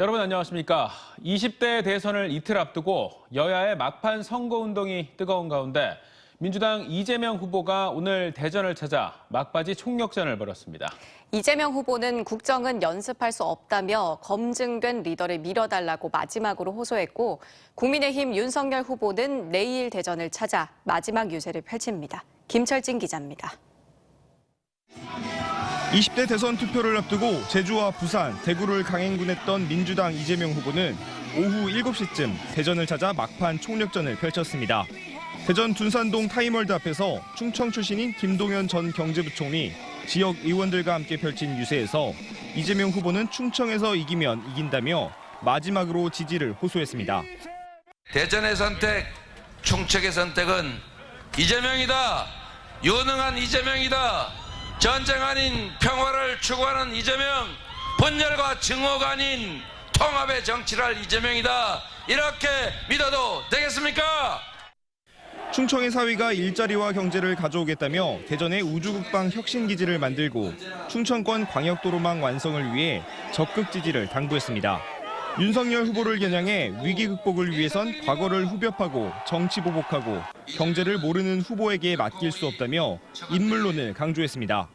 여러분 안녕하십니까. 20대 대선을 이틀 앞두고 여야의 막판 선거운동이 뜨거운 가운데 민주당 이재명 후보가 오늘 대전을 찾아 막바지 총력전을 벌였습니다. 이재명 후보는 국정은 연습할 수 없다며 검증된 리더를 밀어달라고 마지막으로 호소했고 국민의힘 윤석열 후보는 내일 대전을 찾아 마지막 유세를 펼칩니다. 김철진 기자입니다. 20대 대선 투표를 앞두고 제주와 부산, 대구를 강행군했던 민주당 이재명 후보는 오후 7시쯤 대전을 찾아 막판 총력전을 펼쳤습니다. 대전 둔산동 타이멀드 앞에서 충청 출신인 김동연 전 경제부총리, 지역 의원들과 함께 펼친 유세에서 이재명 후보는 충청에서 이기면 이긴다며 마지막으로 지지를 호소했습니다. 대전의 선택, 충청의 선택은 이재명이다. 유능한 이재명이다. 전쟁 아닌 평화를 추구하는 이재명, 분열과 증오가 아닌 통합의 정치를 할 이재명이다. 이렇게 믿어도 되겠습니까? 충청의 사위가 일자리와 경제를 가져오겠다며 대전에 우주국방 혁신기지를 만들고 충청권 광역도로망 완성을 위해 적극 지지를 당부했습니다. 윤석열 후보를 겨냥해 위기 극복을 위해선 과거를 후벼파고 정치 보복하고 경제를 모르는 후보에게 맡길 수 없다며 인물론을 강조했습니다.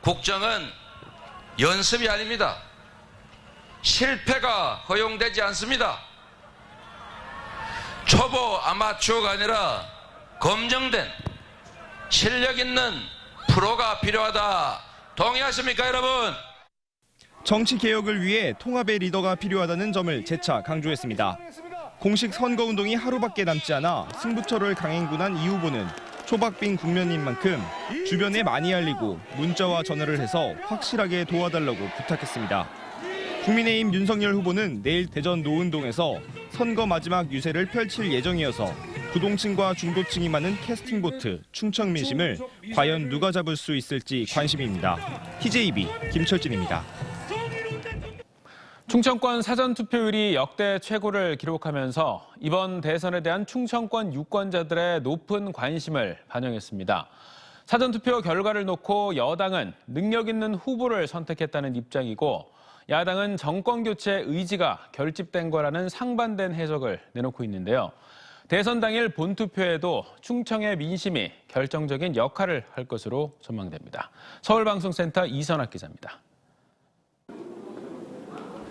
국정은 연습이 아닙니다. 실패가 허용되지 않습니다. 초보 아마추어가 아니라 검증된 실력 있는 프로가 필요하다. 동의하십니까, 여러분? 정치 개혁을 위해 통합의 리더가 필요하다는 점을 재차 강조했습니다. 공식 선거 운동이 하루밖에 남지 않아 승부처를 강행군한 이 후보는 초박빙 국면인 만큼 주변에 많이 알리고 문자와 전화를 해서 확실하게 도와달라고 부탁했습니다. 국민의힘 윤석열 후보는 내일 대전 노은동에서 선거 마지막 유세를 펼칠 예정이어서 부동층과 중도층이 많은 캐스팅 보트 충청 민심을 과연 누가 잡을 수 있을지 관심입니다. TJB 김철진입니다. 충청권 사전 투표율이 역대 최고를 기록하면서 이번 대선에 대한 충청권 유권자들의 높은 관심을 반영했습니다. 사전 투표 결과를 놓고 여당은 능력 있는 후보를 선택했다는 입장이고 야당은 정권 교체 의지가 결집된 거라는 상반된 해석을 내놓고 있는데요. 대선 당일 본투표에도 충청의 민심이 결정적인 역할을 할 것으로 전망됩니다. 서울방송센터 이선학 기자입니다.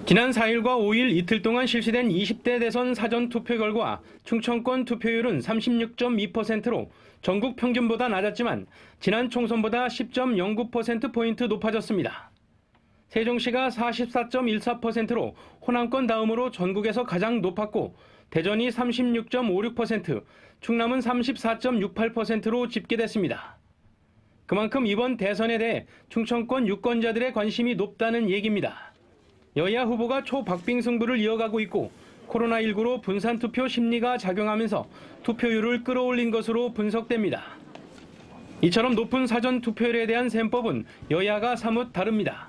지난 4일과 5일 이틀 동안 실시된 20대 대선 사전 투표 결과 충청권 투표율은 36.2%로 전국 평균보다 낮았지만 지난 총선보다 10.09%포인트 높아졌습니다. 세종시가 44.14%로 호남권 다음으로 전국에서 가장 높았고 대전이 36.56%, 충남은 34.68%로 집계됐습니다. 그만큼 이번 대선에 대해 충청권 유권자들의 관심이 높다는 얘기입니다. 여야 후보가 초박빙 승부를 이어가고 있고 코로나19로 분산 투표 심리가 작용하면서 투표율을 끌어올린 것으로 분석됩니다. 이처럼 높은 사전 투표율에 대한 셈법은 여야가 사뭇 다릅니다.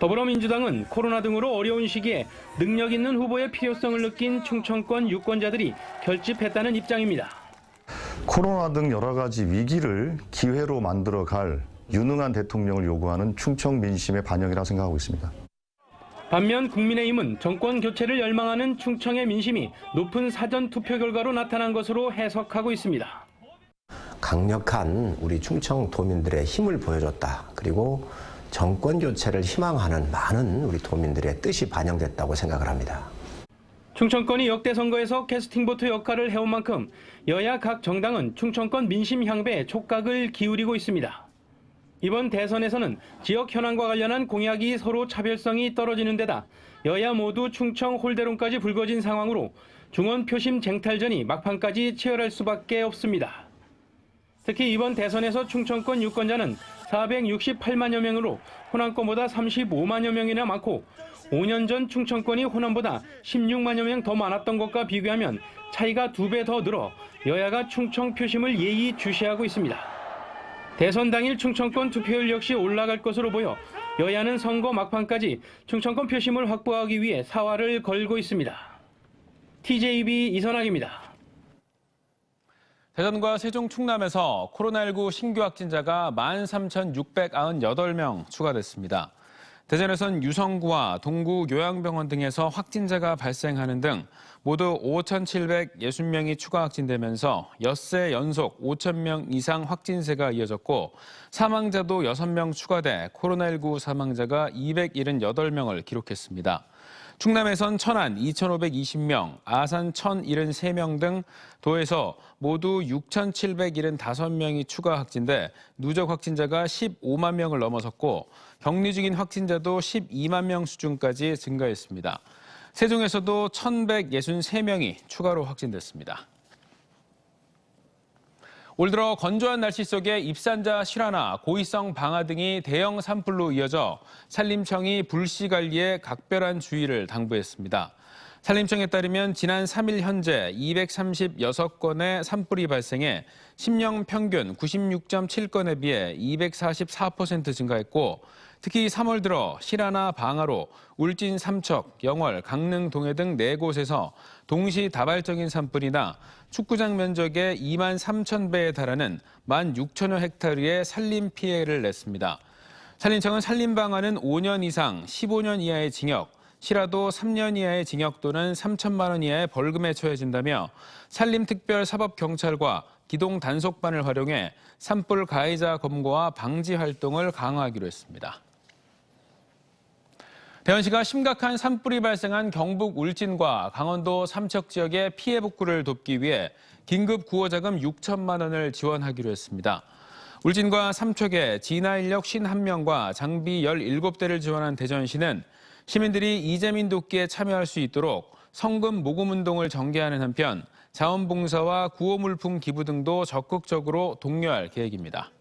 더불어민주당은 코로나 등으로 어려운 시기에 능력 있는 후보의 필요성을 느낀 충청권 유권자들이 결집했다는 입장입니다. 코로나 등 여러 가지 위기를 기회로 만들어 갈 유능한 대통령을 요구하는 충청 민심의 반영이라고 생각하고 있습니다. 반면 국민의힘은 정권 교체를 열망하는 충청의 민심이 높은 사전 투표 결과로 나타난 것으로 해석하고 있습니다. 강력한 우리 충청 도민들의 힘을 보여줬다. 그리고 정권 교체를 희망하는 많은 우리 도민들의 뜻이 반영됐다고 생각을 합니다. 충청권이 역대 선거에서 캐스팅보트 역할을 해온 만큼 여야 각 정당은 충청권 민심 향배에 촉각을 기울이고 있습니다. 이번 대선에서는 지역 현안과 관련한 공약이 서로 차별성이 떨어지는 데다 여야 모두 충청 홀대론까지 불거진 상황으로 중원 표심 쟁탈전이 막판까지 치열할 수밖에 없습니다. 특히 이번 대선에서 충청권 유권자는 468만여 명으로 호남권보다 35만여 명이나 많고 5년 전 충청권이 호남보다 16만여 명 더 많았던 것과 비교하면 차이가 두 배 더 늘어 여야가 충청 표심을 예의 주시하고 있습니다. 대선 당일 충청권 투표율 역시 올라갈 것으로 보여 여야는 선거 막판까지 충청권 표심을 확보하기 위해 사활을 걸고 있습니다. TJB 이선학입니다. 대전과 세종 충남에서 코로나19 신규 확진자가 13,698명 추가됐습니다. 대전에선 유성구와 동구 요양병원 등에서 확진자가 발생하는 등 모두 5,760명이 추가 확진되면서 엿새 연속 5,000명 이상 확진세가 이어졌고 사망자도 6명 추가돼 코로나19 사망자가 278명을 기록했습니다. 충남에선 천안 2,520명, 아산 1,073명 등 도에서 모두 6,775명이 추가 확진돼 누적 확진자가 15만 명을 넘어섰고 격리 중인 확진자도 12만 명 수준까지 증가했습니다. 세종에서도 1,163명이 추가로 확진됐습니다. 올 들어 건조한 날씨 속에 입산자 실화나 고의성 방화 등이 대형 산불로 이어져 산림청이 불씨 관리에 각별한 주의를 당부했습니다. 산림청에 따르면 지난 3일 현재 236건의 산불이 발생해 심령 평균 96.7건에 비해 244% 증가했고 특히 3월 들어 실화나 방화로 울진 삼척, 영월, 강릉, 동해 등네 곳에서 동시 다발적인 산불이나 축구장 면적의 2만 3천 배에 달하는 1만 6천여 헥타르의 산림 피해를 냈습니다. 산림청은 산림 방화는 5년 이상 15년 이하의 징역, 실화도 3년 이하의 징역 또는 3천만 원 이하의 벌금에 처해진다며 산림특별사법경찰과 기동 단속반을 활용해 산불 가해자 검거와 방지 활동을 강화하기로 했습니다. 대전시가 심각한 산불이 발생한 경북 울진과 강원도 삼척 지역의 피해 복구를 돕기 위해 긴급 구호자금 6천만 원을 지원하기로 했습니다. 울진과 삼척에 진화 인력 51명과 장비 17대를 지원한 대전시는 시민들이 이재민 돕기에 참여할 수 있도록 성금 모금 운동을 전개하는 한편 자원봉사와 구호물품 기부 등도 적극적으로 독려할 계획입니다.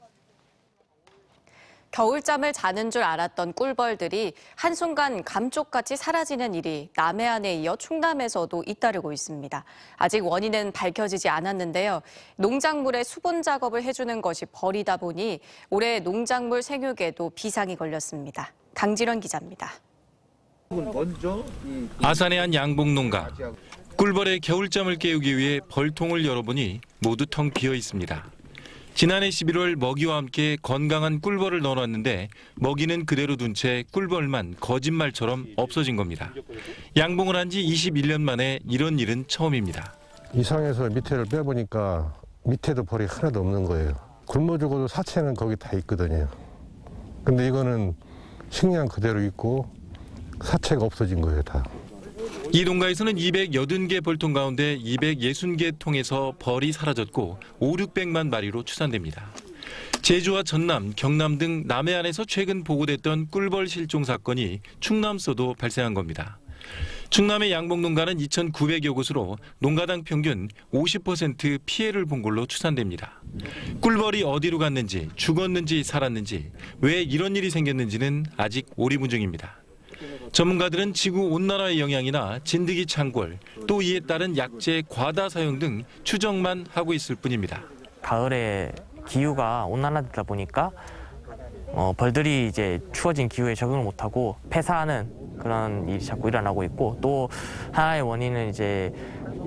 겨울잠을 자는 줄 알았던 꿀벌들이 한순간 감쪽같이 사라지는 일이 남해안에 이어 충남에서도 잇따르고 있습니다. 아직 원인은 밝혀지지 않았는데요. 농작물의 수분 작업을 해주는 것이 벌이다 보니 올해 농작물 생육에도 비상이 걸렸습니다. 강지런 기자입니다. 아산의 한 양봉 농가 꿀벌의 겨울잠을 깨우기 위해 벌통을 열어보니 모두 텅 비어 있습니다. 지난해 11월 먹이와 함께 건강한 꿀벌을 넣어놨는데 먹이는 그대로 둔 채 꿀벌만 거짓말처럼 없어진 겁니다. 양봉을 한 지 21년 만에 이런 일은 처음입니다. 이상해서 밑에를 빼보니까 밑에도 벌이 하나도 없는 거예요. 굶어 죽어도 사체는 거기 다 있거든요. 근데 이거는 식량 그대로 있고 사체가 없어진 거예요, 다. 이 농가에서는 280개 벌통 가운데 260개 통에서 벌이 사라졌고 5, 600만 마리로 추산됩니다. 제주와 전남, 경남 등 남해안에서 최근 보고됐던 꿀벌 실종 사건이 충남서도 발생한 겁니다. 충남의 양봉 농가는 2,900여 곳으로 농가당 평균 50% 피해를 본 걸로 추산됩니다. 꿀벌이 어디로 갔는지, 죽었는지, 살았는지, 왜 이런 일이 생겼는지는 아직 오리무중입니다. 전문가들은 지구 온난화의 영향이나 진드기 창궐, 또 이에 따른 약재 과다 사용 등 추정만 하고 있을 뿐입니다. 가을에 기후가 온난화되다 보니까 어, 벌들이 이제 추워진 기후에 적응을 못하고 폐사하는 그런 일이 자꾸 일어나고 있고 또 하나의 원인은 이제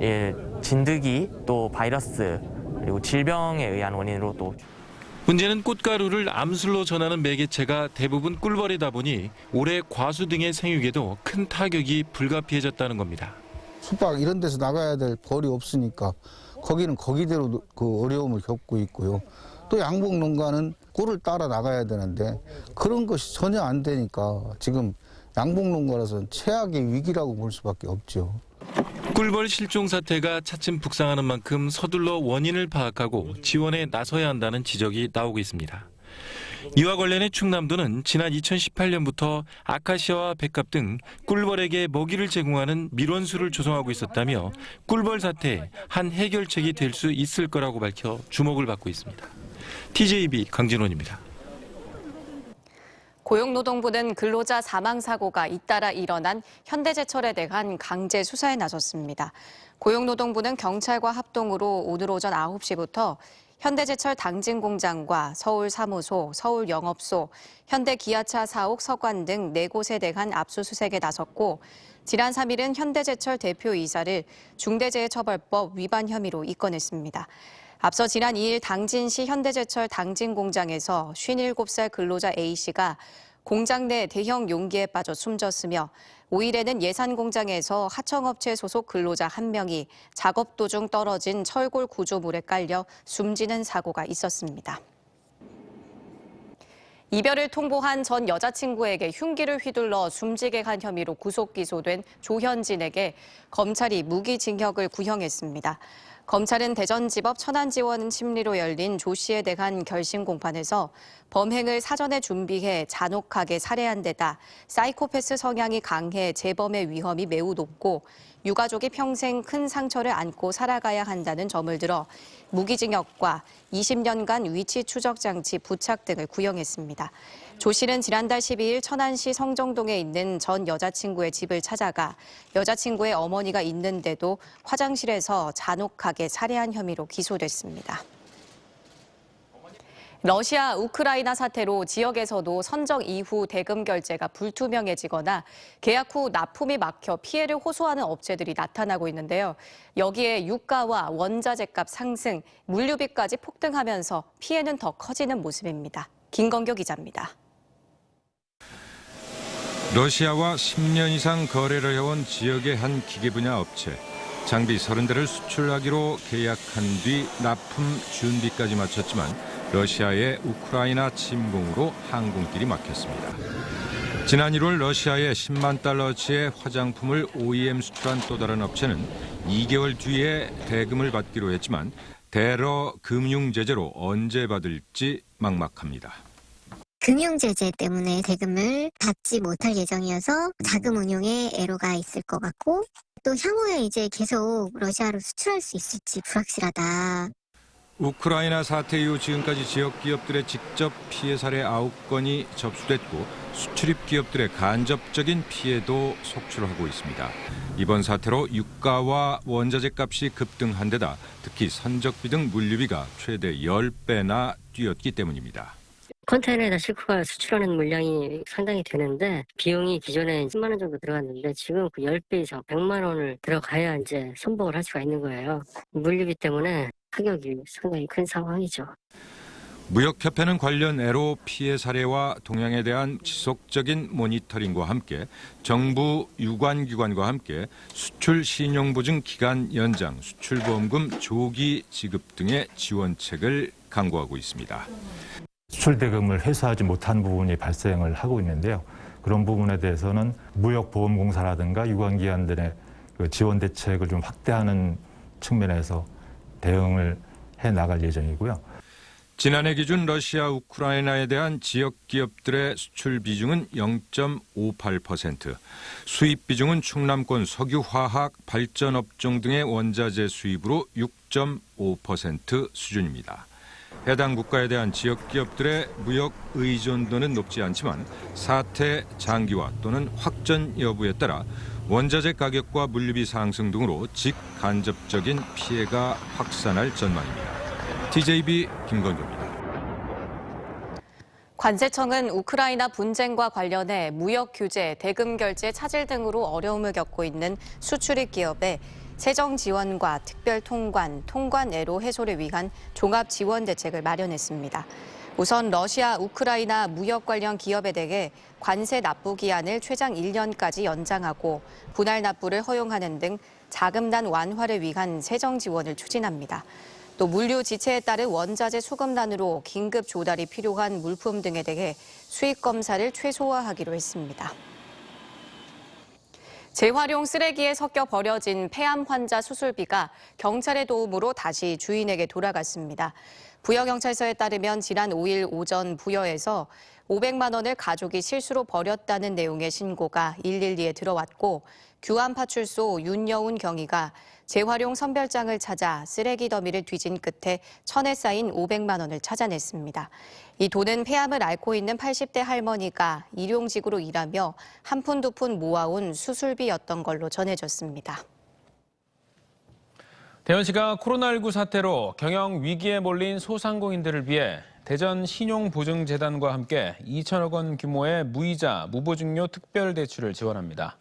예, 진드기 또 바이러스 그리고 질병에 의한 원인으로 또 문제는 꽃가루를 암술로 전하는 매개체가 대부분 꿀벌이다 보니 올해 과수 등의 생육에도 큰 타격이 불가피해졌다는 겁니다. 숙박 이런 데서 나가야 될 벌이 없으니까 거기는 거기대로 그 어려움을 겪고 있고요. 또 양봉 농가는 꿀을 따라 나가야 되는데 그런 것이 전혀 안 되니까 지금 양봉 농가라서는 최악의 위기라고 볼 수밖에 없죠. 꿀벌 실종 사태가 차츰 북상하는 만큼 서둘러 원인을 파악하고 지원에 나서야 한다는 지적이 나오고 있습니다. 이와 관련해 충남도는 지난 2018년부터 아카시아와 백합 등 꿀벌에게 먹이를 제공하는 밀원수를 조성하고 있었다며 꿀벌 사태의 한 해결책이 될 수 있을 거라고 밝혀 주목을 받고 있습니다. TJB 강진원입니다. 고용노동부는 근로자 사망 사고가 잇따라 일어난 현대제철에 대한 강제 수사에 나섰습니다. 고용노동부는 경찰과 합동으로 오늘 오전 9시부터 현대제철 당진 공장과 서울 사무소, 서울 영업소, 현대 기아차 사옥 서관 등네 곳에 대한 압수수색에 나섰고 지난 3일은 현대제철 대표 이사를 중대재해처벌법 위반 혐의로 입건했습니다. 앞서 지난 2일 당진시 현대제철 당진 공장에서 57살 근로자 A씨가 공장 내 대형 용기에 빠져 숨졌으며 5일에는 예산 공장에서 하청업체 소속 근로자 한 명이 작업 도중 떨어진 철골 구조물에 깔려 숨지는 사고가 있었습니다. 이별을 통보한 전 여자친구에게 흉기를 휘둘러 숨지게 한 혐의로 구속 기소된 조현진에게 검찰이 무기징역을 구형했습니다. 검찰은 대전지법 천안지원 심리로 열린 조 씨에 대한 결심 공판에서 범행을 사전에 준비해 잔혹하게 살해한 데다 사이코패스 성향이 강해 재범의 위험이 매우 높고 유가족이 평생 큰 상처를 안고 살아가야 한다는 점을 들어 무기징역과 20년간 위치 추적 장치 부착 등을 구형했습니다. 조 씨는 지난달 12일 천안시 성정동에 있는 전 여자친구의 집을 찾아가 여자친구의 어머니가 있는데도 화장실에서 잔혹하게 살해한 혐의로 기소됐습니다. 러시아 우크라이나 사태로 지역에서도 선정 이후 대금 결제가 불투명해지거나 계약 후 납품이 막혀 피해를 호소하는 업체들이 나타나고 있는데요. 여기에 유가와 원자재값 상승, 물류비까지 폭등하면서 피해는 더 커지는 모습입니다. 김건교 기자입니다. 러시아와 10년 이상 거래를 해온 지역의 한 기계 분야 업체. 장비 30대를 수출하기로 계약한 뒤 납품 준비까지 마쳤지만 러시아의 우크라이나 침공으로 항공길이 막혔습니다. 지난 1월 러시아에 10만 달러치의 화장품을 OEM 수출한 또 다른 업체는 2개월 뒤에 대금을 받기로 했지만 대러 금융 제재로 언제 받을지 막막합니다. 금융 제재 때문에 대금을 받지 못할 예정이어서 자금 운용에 애로가 있을 것 같고 또 향후에 이제 계속 러시아로 수출할 수 있을지 불확실하다. 우크라이나 사태 이후 지금까지 지역 기업들의 직접 피해 사례 9건이 접수됐고 수출입 기업들의 간접적인 피해도 속출하고 있습니다. 이번 사태로 유가와 원자재 값이 급등한 데다 특히 선적비 등 물류비가 최대 10배나 뛰었기 때문입니다. 컨테이너에다 싣고 가 수출하는 물량이 상당히 되는데 비용이 기존에 10만 원 정도 들어갔는데 지금 그 10배 이상 100만 원을 들어가야 이제 선복을 할 수가 있는 거예요. 물류비 때문에 가격이 상당히 큰 상황이죠. 무역협회는 관련 애로 피해 사례와 동향에 대한 지속적인 모니터링과 함께 정부 유관 기관과 함께 수출 신용 보증 기간 연장, 수출 보험금 조기 지급 등의 지원책을 강구하고 있습니다. 수출 대금을 회수하지 못한 부분이 발생을 하고 있는데요. 그런 부분에 대해서는 무역보험공사라든가 유관 기관들의 그 지원 대책을 좀 확대하는 측면에서 대응을 해 나갈 예정이고요. 지난해 기준 러시아 우크라이나에 대한 지역 기업들의 수출 비중은 0.58%, 수입 비중은 충남권 석유화학 발전 업종 등의 원자재 수입으로 6.5% 수준입니다. 해당 국가에 대한 지역 기업들의 무역 의존도는 높지 않지만 사태 장기화 또는 확전 여부에 따라 원자재 가격과 물류비 상승 등으로 직간접적인 피해가 확산할 전망입니다. TJB 김건조입니다. 관세청은 우크라이나 분쟁과 관련해 무역 규제, 대금 결제 차질 등으로 어려움을 겪고 있는 수출입 기업에 세정 지원과 특별 통관, 통관애로 해소를 위한 종합 지원 대책을 마련했습니다. 우선 러시아, 우크라이나 무역 관련 기업에 대해 관세 납부 기한을 최장 1년까지 연장하고 분할 납부를 허용하는 등 자금난 완화를 위한 세정 지원을 추진합니다. 또 물류 지체에 따른 원자재 수급난으로 긴급 조달이 필요한 물품 등에 대해 수입 검사를 최소화하기로 했습니다. 재활용 쓰레기에 섞여 버려진 폐암 환자 수술비가 경찰의 도움으로 다시 주인에게 돌아갔습니다. 부여경찰서에 따르면 지난 5일 오전 부여에서 500만 원을 가족이 실수로 버렸다는 내용의 신고가 112에 들어왔고 규안파출소 윤여운 경위가 재활용 선별장을 찾아 쓰레기 더미를 뒤진 끝에 천에 쌓인 500만 원을 찾아냈습니다. 이 돈은 폐암을 앓고 있는 80대 할머니가 일용직으로 일하며 한 푼 두 푼 모아온 수술비였던 걸로 전해졌습니다. 대전시가 코로나19 사태로 경영 위기에 몰린 소상공인들을 위해 대전 신용보증재단과 함께 2천억 원 규모의 무이자 무보증료 특별대출을 지원합니다.